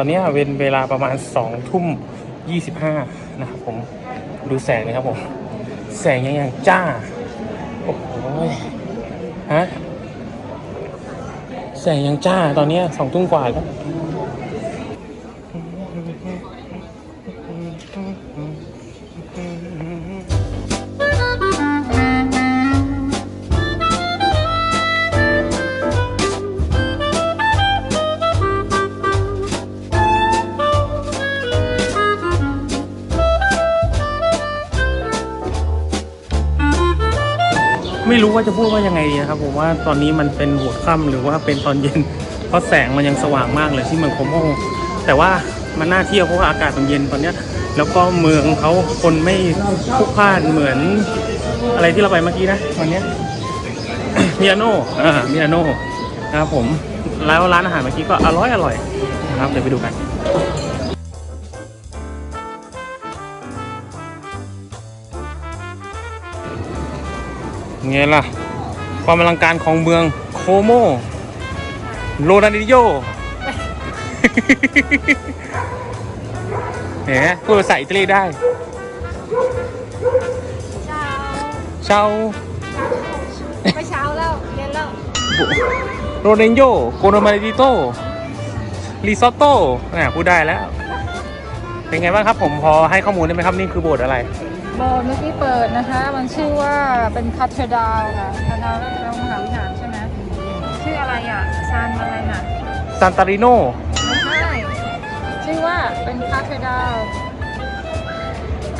ตอนนี้เป็นเวลาประมาณสองทุ่มยี่สิบห้านะครับผมดูแสงนะครับผม แสงยังยังจ้า โอ้โหฮะแสงยังจ้าตอนนี้สองทุ่มกว่าแล้ว ไม่รู้ว่าจะพูดว่ายังไงดีนะครับผมว่าตอนนี้มันเป็นหัวค่ำหรือว่าเป็นตอนเย็น เพราะแสงมันยังสว่างมากเลยที่เมืองโคโมแต่ว่ามันน่าเที่ยวเพราะว่าอากาศมันเย็นตอนเนี้ยแล้วก็เมืองเขาคนไม่พุกพ่านเหมือนอะไรที่เราไปเมื่อกี้นะวันนี้มิอาโน่อ่ามิอาโน่นะครับผมแล้วร้านอาหารเมื่อกี้ก็อร่อยอร่อยนะครับเดี๋ยวไปดูกัน ไงล่ะ ความอลังการของเมืองโคโม โรนันดิโยแหมพูดภาษาอิตาลีได้ เช้าเช้าไม่เช้าแล้วเย็นแล้วโรนันโยโกโนมาริโตริซอตโต้เนี่ยพูดได้แล้ว เป็นไงบ้างครับผมพอให้ข้อมูลได้ไหมครับ นี่คือโบสถ์อะไร โบสถ์เมื่อกี้เปิดนะคะ มันชื่อว่าเป็นคาเทดาลค่ะคาเทดาลแล้วมหาวิหารใช่ไหมชื่ออะไรอะซานอะไรน่ะซานตาริโนไม่ใช่ชื่อว่าเป็นคาเทดาล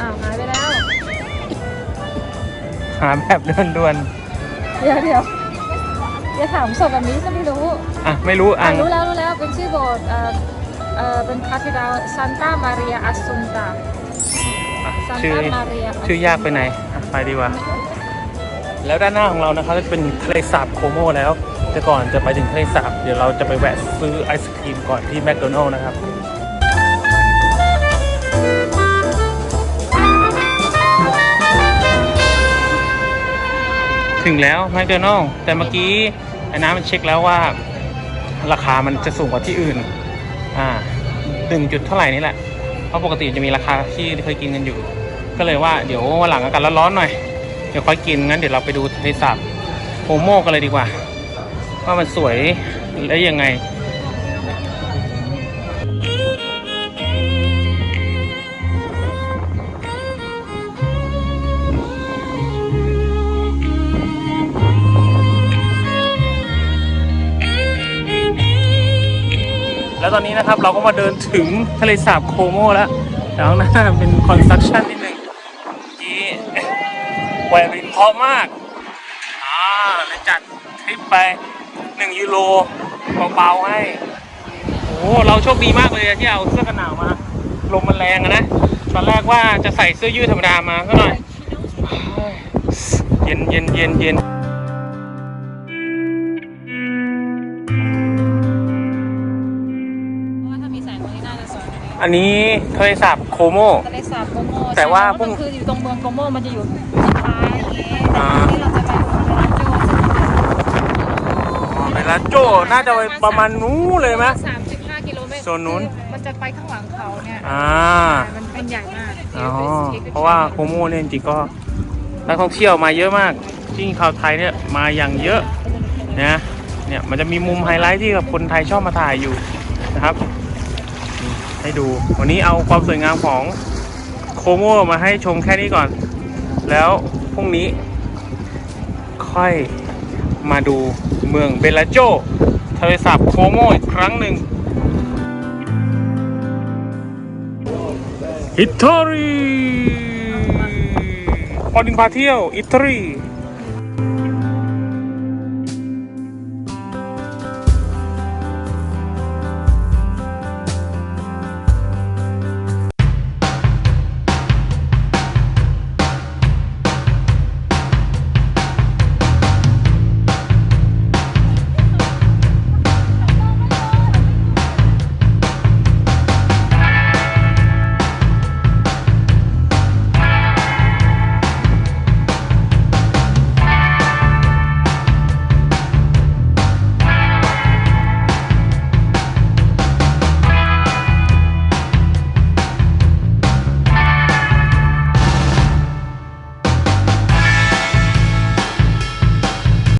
อ้าวหายไปแล้ว หาแบบด่วนเดี๋ยวเดี๋ยวอย่าถามสดแบบนี้จะไม่รู้ๆอะไม่รู้อะอะรู้แล้วรู้แล้วเป็นชื่อโบสถ์เอ่อเอ่อเป็นคาเทดาลซานตามาเรียอัสซุนตา อะซานชื่อตามาเรียชื่อยากไปไหนอะไปดีกว่า แล้วด้านหน้าของเรานะครับจะเป็นทะเลสาบโคโมแล้ว แต่ก่อนจะไปถึงทะเลสาบเดี๋ยวเราจะไปแวะซื้อไอศครีมก่อนที่แมคโดนัลล์นะครับถึงแล้วแมคโดนัลล์แต่เมื่อกี้ไอ้น้ำมันเช็คแล้วว่า ราคามันจะสูงกว่าที่อื่น อ่าหนึ่งจุดเท่าไหร่นี่แหละ เพราะปกติจะมีราคาที่เคยกินกันอยู่ ก็เลยว่าเดี๋ยววันหลังอากาศร้อนๆหน่อย เดี๋ยวค่อยกินงั้นเดี๋ยวเราไปดูทะเลสาบโฮโมกันเลยดีกว่า ว่ามันสวยและยังไง แล้วตอนนี้นะครับเราก็มาเดินถึงทะเลสาบโคโมแล้วแล้วข้างหน้าเป็นคอนสตรักชั่นนิดนึงเมื่อกี้แหวนรินพร้อมมากอ่าเลยจัดทริปไป1ยูโรเบาๆให้โอ้เราโชคดีมากเลยที่เอาเสื้อกันหนาวมาลมมันแรงนะตอนแรกว่าจะใส่เสื้อยืดธรรมดามาก็หน่อยเย็นเย็นเย็นเย็น อันนี้ทะเลสาบโคโม ทะเลสาบโกโมแต่ว่าใช่เพระมันคืออยู่ตรงเมืองโกโมมันจะอยู่ท้ายอย่างงี้อ่าที่เราจะไปเวลาโจเวลาโจน่าจะไปประมาณนู้นเลยไหม สามสิบห้ากิโลเมตรโซนนู้นคือมันจะไปข้างหลังเขาเนี่ยอ่ามันเป็นใหญ่มากอ๋อเพราะว่าโคโมเนี่ยจริงๆก็นักท่องเที่ยวมาเยอะมากจริงชาวไทยเนี่ยมาอย่างเยอะนะเนี่ยมันจะมีมุมไฮไลท์ที่กับคนไทยชอบมาถ่ายอยู่นะครับนี่ ให้ดู วันนี้เอาความสวยงามของโคโมมาให้ชมแค่นี้ก่อน แล้วพรุ่งนี้ ค่อยมาดูเมืองเบลาโจทะเลสาบโคโมอีกครั้งหนึ่งอิตาลีพอดินพาเที่ยว อิตาลี